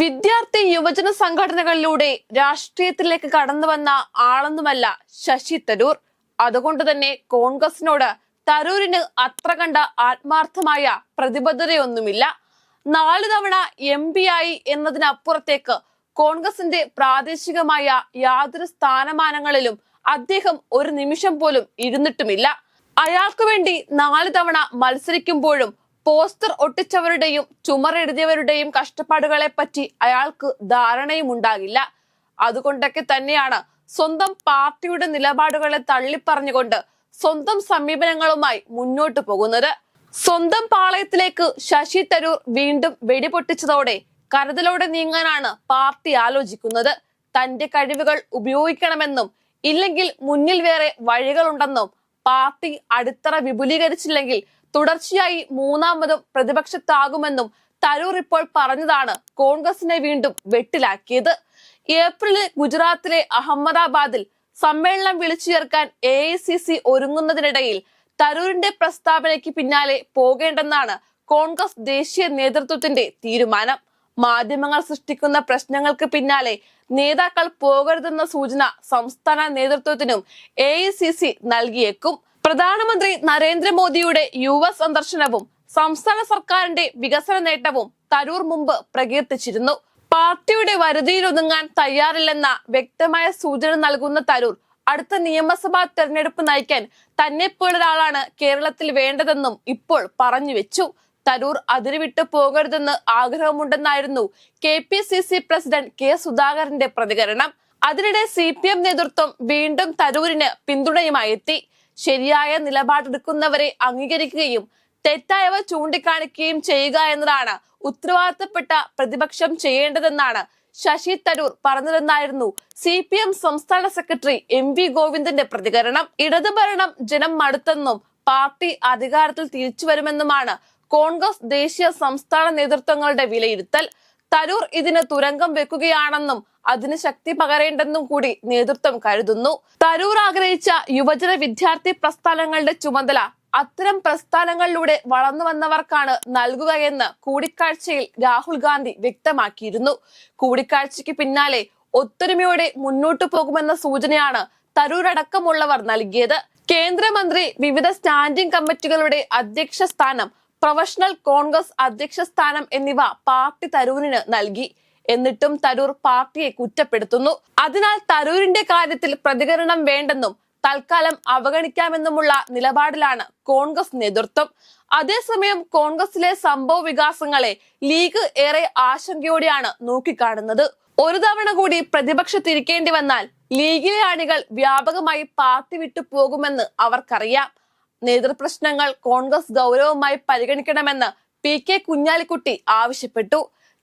വിദ്യാർത്ഥി യുവജന സംഘടനകളിലൂടെ രാഷ്ട്രീയത്തിലേക്ക് കടന്നു വന്ന ആളൊന്നുമല്ല ശശി തരൂർ. അതുകൊണ്ട് തന്നെ കോൺഗ്രസിനോട് തരൂരിന് അത്ര കണ്ട ആത്മാർത്ഥമായ പ്രതിബദ്ധതയൊന്നുമില്ല. നാല് തവണ എം പി ആയി എന്നതിനപ്പുറത്തേക്ക് കോൺഗ്രസിന്റെ പ്രാദേശികമായ യാതൊരു സ്ഥാനമാനങ്ങളിലും അദ്ദേഹം ഒരു നിമിഷം പോലും ഇരുന്നിട്ടുമില്ല. അയാൾക്കു വേണ്ടി നാല് തവണ മത്സരിക്കുമ്പോഴും പോസ്റ്റർ ഒട്ടിച്ചവരുടെയും ചുമരെഴുതിയവരുടെയും കഷ്ടപ്പാടുകളെ പറ്റി അയാൾക്ക് ധാരണയും ഉണ്ടാകില്ല അതുകൊണ്ടൊക്കെ തന്നെയാണ് സ്വന്തം പാർട്ടിയുടെ നിലപാടുകളെ തള്ളിപ്പറഞ്ഞുകൊണ്ട് സ്വന്തം സമീപനങ്ങളുമായി മുന്നോട്ടു പോകുന്നത്. സ്വന്തം പാളയത്തിലേക്ക് ശശി തരൂർ വീണ്ടും വെടിപൊട്ടിച്ചതോടെ കരുതലോടെ നീങ്ങാനാണ് പാർട്ടി ആലോചിക്കുന്നത്. തന്റെ കഴിവുകൾ ഉപയോഗിക്കണമെന്നും ഇല്ലെങ്കിൽ മുന്നിൽ വേറെ വഴികളുണ്ടെന്നും പാർട്ടി അടിത്തറ വിപുലീകരിച്ചില്ലെങ്കിൽ തുടർച്ചയായി മൂന്നാമതും പ്രതിപക്ഷത്താകുമെന്നും തരൂർ ഇപ്പോൾ പറഞ്ഞതാണ് കോൺഗ്രസിനെ വീണ്ടും വെട്ടിലാക്കിയത്. ഏപ്രിലിൽ ഗുജറാത്തിലെ അഹമ്മദാബാദിൽ സമ്മേളനം വിളിച്ചു ചേർക്കാൻ എ ഐ സി സി ഒരുങ്ങുന്നതിനിടയിൽ തരൂരിന്റെ പ്രസ്താവനയ്ക്ക് പിന്നാലെ പോകേണ്ടെന്നാണ് കോൺഗ്രസ് ദേശീയ നേതൃത്വത്തിന്റെ തീരുമാനം. മാധ്യമങ്ങൾ സൃഷ്ടിക്കുന്ന പ്രശ്നങ്ങൾക്ക് പിന്നാലെ നേതാക്കൾ പോകരുതെന്ന സൂചന സംസ്ഥാന നേതൃത്വത്തിനും എ നൽകിയേക്കും. പ്രധാനമന്ത്രി നരേന്ദ്രമോദിയുടെ യു എസ് സന്ദർശനവും സംസ്ഥാന സർക്കാരിന്റെ വികസന നേട്ടവും തരൂർ മുമ്പ് പ്രകീർത്തിച്ചിരുന്നു. പാർട്ടിയുടെ വരുതിയിലൊതുങ്ങാൻ തയ്യാറില്ലെന്ന വ്യക്തമായ സൂചന നൽകുന്ന തരൂർ അടുത്ത നിയമസഭാ തെരഞ്ഞെടുപ്പ് നയിക്കാൻ തന്നെ പോലൊരാളാണ് കേരളത്തിൽ വേണ്ടതെന്നും ഇപ്പോൾ പറഞ്ഞു വെച്ചു. തരൂർ അതിരുവിട്ട് പോകരുതെന്ന് ആഗ്രഹമുണ്ടെന്നായിരുന്നു K P C C president K സുധാകരന്റെ പ്രതികരണം. അതിനിടെ സി പി എം നേതൃത്വം വീണ്ടും തരൂരിന് പിന്തുണയുമായി എത്തി ശരിയായ നിലപാടെടുക്കുന്നവരെ അംഗീകരിക്കുകയും തെറ്റായവ ചൂണ്ടിക്കാണിക്കുകയും ചെയ്യുക എന്നതാണ് ഉത്തരവാദിത്തപ്പെട്ട പ്രതിപക്ഷം ചെയ്യേണ്ടതെന്നാണ് ശശി തരൂർ പറഞ്ഞതെന്നായിരുന്നു സി പി എം സംസ്ഥാന സെക്രട്ടറി എം വി ഗോവിന്ദന്റെ പ്രതികരണം. ഇടതുഭരണം ജനം മടുത്തെന്നും പാർട്ടി അധികാരത്തിൽ തിരിച്ചു വരുമെന്നുമാണ് കോൺഗ്രസ് ദേശീയ സംസ്ഥാന നേതൃത്വങ്ങളുടെ വിലയിരുത്തൽ. തരൂർ ഇതിന് തുരങ്കം വെക്കുകയാണെന്നും അതിന് ശക്തി പകരേണ്ടെന്നും കൂടി നേതൃത്വം കരുതുന്നു. തരൂർ ആഗ്രഹിച്ച യുവജന വിദ്യാർത്ഥി പ്രസ്ഥാനങ്ങളുടെ ചുമതല അത്തരം പ്രസ്ഥാനങ്ങളിലൂടെ വളർന്നു വന്നവർക്കാണ് നൽകുകയെന്ന് കൂടിക്കാഴ്ചയിൽ രാഹുൽ ഗാന്ധി വ്യക്തമാക്കിയിരുന്നു. കൂടിക്കാഴ്ചയ്ക്ക് പിന്നാലെ ഒത്തൊരുമയോടെ മുന്നോട്ടു പോകുമെന്ന സൂചനയാണ് തരൂർ അടക്കമുള്ളവർ നൽകിയത്. കേന്ദ്രമന്ത്രി വിവിധ സ്റ്റാൻഡിംഗ് കമ്മിറ്റികളുടെ അധ്യക്ഷ സ്ഥാനം പ്രൊഫഷണൽ കോൺഗ്രസ് അധ്യക്ഷ സ്ഥാനം എന്നിവ പാർട്ടി തരൂരിന് നൽകി. എന്നിട്ടും തരൂർ പാർട്ടിയെ കുറ്റപ്പെടുത്തുന്നു. അതിനാൽ തരൂരിന്റെ കാര്യത്തിൽ പ്രതികരണം വേണ്ടെന്നും തൽക്കാലം അവഗണിക്കാമെന്നുമുള്ള നിലപാടിലാണ് കോൺഗ്രസ് നേതൃത്വം. അതേസമയം കോൺഗ്രസിലെ സംഭവ വികാസങ്ങളെ ലീഗ് ഏറെ ആശങ്കയോടെയാണ് നോക്കിക്കാണുന്നത്. ഒരു തവണ കൂടി പ്രതിപക്ഷ പ്രതിപക്ഷത്തിരിക്കേണ്ടി വന്നാൽ ലീഗിലെ അണികൾ വ്യാപകമായി പാർട്ടി വിട്ടു പോകുമെന്ന് അവർക്കറിയാം. നേതൃപ്രശ്നങ്ങൾ കോൺഗ്രസ് ഗൗരവമായി പരിഗണിക്കണമെന്ന് പി കെ കുഞ്ഞാലിക്കുട്ടി ആവശ്യപ്പെട്ടു.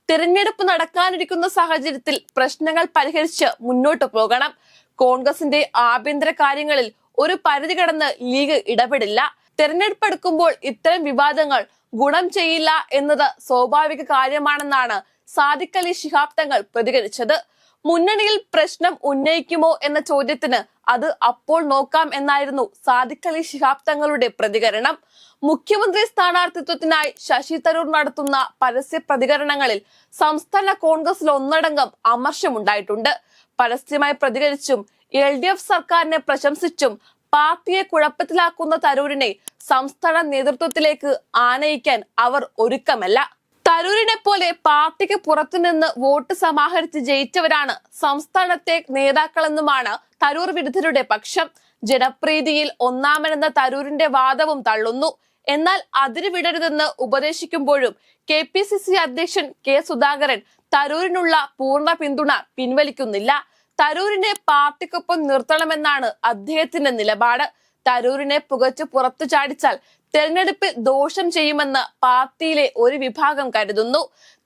തിരഞ്ഞെടുപ്പ് നടക്കാനിരിക്കുന്ന സാഹചര്യത്തിൽ പ്രശ്നങ്ങൾ പരിഹരിച്ച് മുന്നോട്ടു പോകണം. കോൺഗ്രസിന്റെ ആഭ്യന്തര കാര്യങ്ങളിൽ ഒരു പരിധി കടന്ന് ലീഗ് ഇടപെടില്ല. തെരഞ്ഞെടുപ്പ് എടുക്കുമ്പോൾ ഇത്തരം വിവാദങ്ങൾ ഗുണം ചെയ്യില്ല എന്നത് സ്വാഭാവിക കാര്യമാണെന്നാണ് സാദിഖ് അലി ശിഹാബ് തങ്ങൾ പ്രതികരിച്ചത്. മുന്നണിയിൽ പ്രശ്നം ഉന്നയിക്കുമോ എന്ന ചോദ്യത്തിന് അത് അപ്പോൾ നോക്കാം എന്നായിരുന്നു സാദിഖ് അലി ശിഹാബ് തങ്ങളുടെ പ്രതികരണം. മുഖ്യമന്ത്രി സ്ഥാനാർത്ഥിത്വത്തിനായി ശശി തരൂർ നടത്തുന്ന പരസ്യ പ്രതികരണങ്ങളിൽ സംസ്ഥാന കോൺഗ്രസിൽ ഒന്നടങ്കം അമർഷമുണ്ടായിട്ടുണ്ട്. പരസ്യമായി പ്രതികരിച്ചും എൽ ഡി എഫ് സർക്കാരിനെ പ്രശംസിച്ചും പാർട്ടിയെ കുഴപ്പത്തിലാക്കുന്ന തരൂരിനെ സംസ്ഥാന നേതൃത്വത്തിലേക്ക് ആനയിക്കാൻ അവർ ഒരുക്കമല്ല. തരൂരിനെ പോലെ പാർട്ടിക്ക് പുറത്തുനിന്ന് വോട്ട് സമാഹരിച്ച് ജയിച്ചവരാണ് സംസ്ഥാനത്തെ നേതാക്കളെന്നുമാണ് തരൂർ വിരുദ്ധരുടെ പക്ഷം. ജനപ്രീതിയിൽ ഒന്നാമനെന്ന തരൂരിന്റെ വാദവും തള്ളുന്നു. എന്നാൽ അതിര് വിടരുതെന്ന് ഉപദേശിക്കുമ്പോഴും കെ പി സി സി അധ്യക്ഷൻ കെ സുധാകരൻ തരൂരിനുള്ള പൂർണ പിന്തുണ പിൻവലിക്കുന്നില്ല. തരൂരിനെ പാർട്ടിക്കൊപ്പം നിർത്തണമെന്നാണ് അദ്ദേഹത്തിന്റെ നിലപാട്. തരൂരിനെ പുകച്ചു പുറത്തു ചാടിച്ചാൽ തെരഞ്ഞെടുപ്പിൽ ദോഷം ചെയ്യുമെന്ന് പാർട്ടിയിലെ ഒരു വിഭാഗം കരുതുന്നു.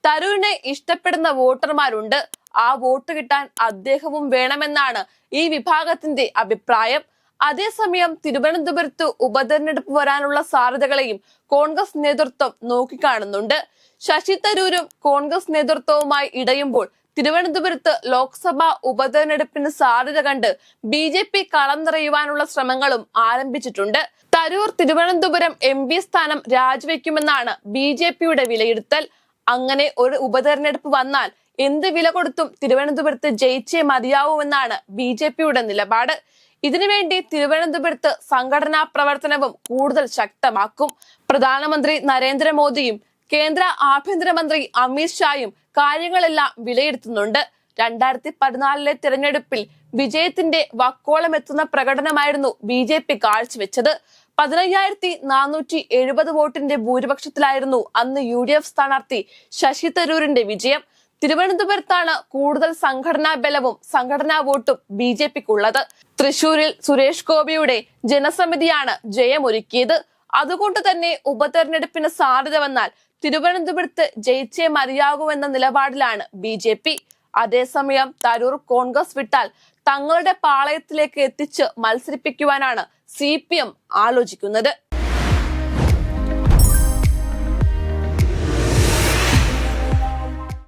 തരൂരിനെ ഇഷ്ടപ്പെടുന്ന വോട്ടർമാരുണ്ട്. ആ വോട്ട് കിട്ടാൻ അദ്ദേഹവും വേണമെന്നാണ് ഈ വിഭാഗത്തിന്റെ അഭിപ്രായം. അതേസമയം തിരുവനന്തപുരത്ത് ഉപതെരഞ്ഞെടുപ്പ് വരാനുള്ള സാധ്യതകളെയും കോൺഗ്രസ് നേതൃത്വം നോക്കിക്കാണുന്നുണ്ട്. ശശി തരൂരും കോൺഗ്രസ് നേതൃത്വവുമായി ഇടയുമ്പോൾ തിരുവനന്തപുരത്ത് ലോക്സഭാ ഉപതെരഞ്ഞെടുപ്പിന് സാധ്യത കണ്ട് ബി ജെ പി കളം നിറയുവാനുള്ള ശ്രമങ്ങളും ആരംഭിച്ചിട്ടുണ്ട്. തരൂർ തിരുവനന്തപുരം എം പി സ്ഥാനം രാജിവെക്കുമെന്നാണ് ബി ജെ പിയുടെ വിലയിരുത്തൽ. അങ്ങനെ ഒരു ഉപതെരഞ്ഞെടുപ്പ് വന്നാൽ എന്ത് വില കൊടുത്തും തിരുവനന്തപുരത്ത് ജയിച്ചേ മതിയാവുമെന്നാണ് ബി ജെ പിയുടെ നിലപാട്. ഇതിനുവേണ്ടി തിരുവനന്തപുരത്ത് സംഘടനാ പ്രവർത്തനവും കൂടുതൽ ശക്തമാക്കും. പ്രധാനമന്ത്രി നരേന്ദ്രമോദിയും കേന്ദ്ര ആഭ്യന്തരമന്ത്രി അമിത് ഷായും കാര്യങ്ങളെല്ലാം വിലയിരുത്തുന്നുണ്ട്. രണ്ടായിരത്തി പതിനാലിലെ തിരഞ്ഞെടുപ്പിൽ വിജയത്തിന്റെ വക്കോളം എത്തുന്ന പ്രകടനമായിരുന്നു ബി ജെ പി കാഴ്ചവെച്ചത്. പതിനയ്യായിരത്തി നാനൂറ്റി എഴുപത് വോട്ടിന്റെ ഭൂരിപക്ഷത്തിലായിരുന്നു അന്ന് യു ഡി എഫ് സ്ഥാനാർത്ഥി ശശി തരൂരിന്റെ വിജയം. തിരുവനന്തപുരത്താണ് കൂടുതൽ സംഘടനാ ബലവും സംഘടനാ വോട്ടും ബി ജെ പിക്കുള്ളത്. തൃശൂരിൽ സുരേഷ് ഗോപിയുടെ ജനസമിതിയാണ് ജയമൊരുക്കിയത്. അതുകൊണ്ട് തന്നെ ഉപതെരഞ്ഞെടുപ്പിന് സാധ്യത വന്നാൽ തിരുവനന്തപുരത്ത് ജയിച്ചേ മതിയാകുമെന്ന നിലപാടിലാണ് ബി ജെ പി. അതേസമയം തരൂർ കോൺഗ്രസ് വിട്ടാൽ തങ്ങളുടെ പാളയത്തിലേക്ക് എത്തിച്ച് മത്സരിപ്പിക്കുവാനാണ് സി പി എം ആലോചിക്കുന്നത്.